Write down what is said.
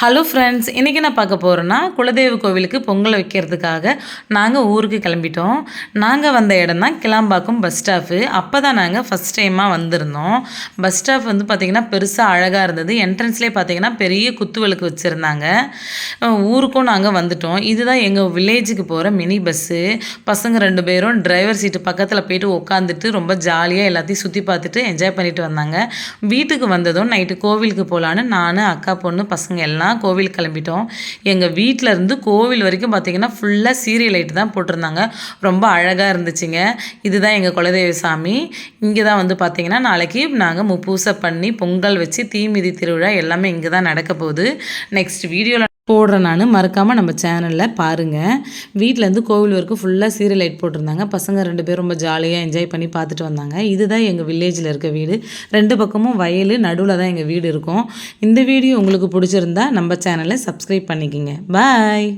Hello friends இன்றைக்கி நான் பார்க்க போகிறேன்னா குலதெய்வ கோவிலுக்கு பொங்கல் வைக்கிறதுக்காக நாங்கள் ஊருக்கு கிளம்பிட்டோம். நாங்கள் வந்த இடம் தான் கிளாம்பாக்கம் பஸ் ஸ்டாப்பு அப்போ தான் நாங்கள் ஃபஸ்ட் டைமாக வந்திருந்தோம். பஸ் ஸ்டாஃப் வந்து பார்த்திங்கன்னா பெருசாக அழகாக இருந்தது. என்ட்ரன்ஸ்லேயே பார்த்திங்கன்னா பெரிய குத்துவிளக்கு வச்சுருந்தாங்க. ஊருக்கும் நாங்கள் வந்துட்டோம். இதுதான் எங்கள் வில்லேஜுக்கு போகிற மினி பஸ்ஸு பசங்க ரெண்டு பேரும் டிரைவர் சீட்டு பக்கத்தில் போயிட்டு உட்காந்துட்டு ரொம்ப ஜாலியாக எல்லாத்தையும் சுற்றி பார்த்துட்டு என்ஜாய் பண்ணிட்டு வந்தாங்க. வீட்டுக்கு வந்ததும் நைட்டு கோவிலுக்கு போகலான்னு நான் அக்கா பொண்ணு பசங்க எல்லாம் கோவில் கிளம்பிட்டோம். எங்கள் வீட்டில் இருந்து கோவில் வரைக்கும் பார்த்திங்கன்னா ஃபுல்லாக சீரியல் லைட் தான் போட்டிருந்தாங்க. ரொம்ப அழகாக இருந்துச்சுங்க. இதுதான் எங்கள் குலதெய்வ சாமி. இங்கே தான் வந்து பார்த்திங்கன்னா நாளைக்கு நாங்கள் முப்பூசை பண்ணி பொங்கல் வச்சு தீமிதி திருவிழா எல்லாமே இங்கே தான் நடக்க போகுது. நெக்ஸ்ட் வீடியோவில் போடுறேன் நான். மறக்காமல் நம்ம சேனலில் பாருங்கள் வீட்டிலேருந்து கோவில் வரைக்கும் ஃபுல்லாக சீரியல் லைட் போட்டிருந்தாங்க. பசங்க ரெண்டு பேரும் ரொம்ப ஜாலியாக என்ஜாய் பண்ணி பார்த்துட்டு வந்தாங்க. இதுதான் எங்கள் வில்லேஜில் இருக்க வீடு. ரெண்டு பக்கமும் வயல் நடுவில் தான் எங்கள் வீடு இருக்கும். இந்த வீடியோ உங்களுக்கு பிடிச்சிருந்தா நம்ம சேனலை சப்ஸ்கிரைப் பண்ணிக்கிங்க. பாய்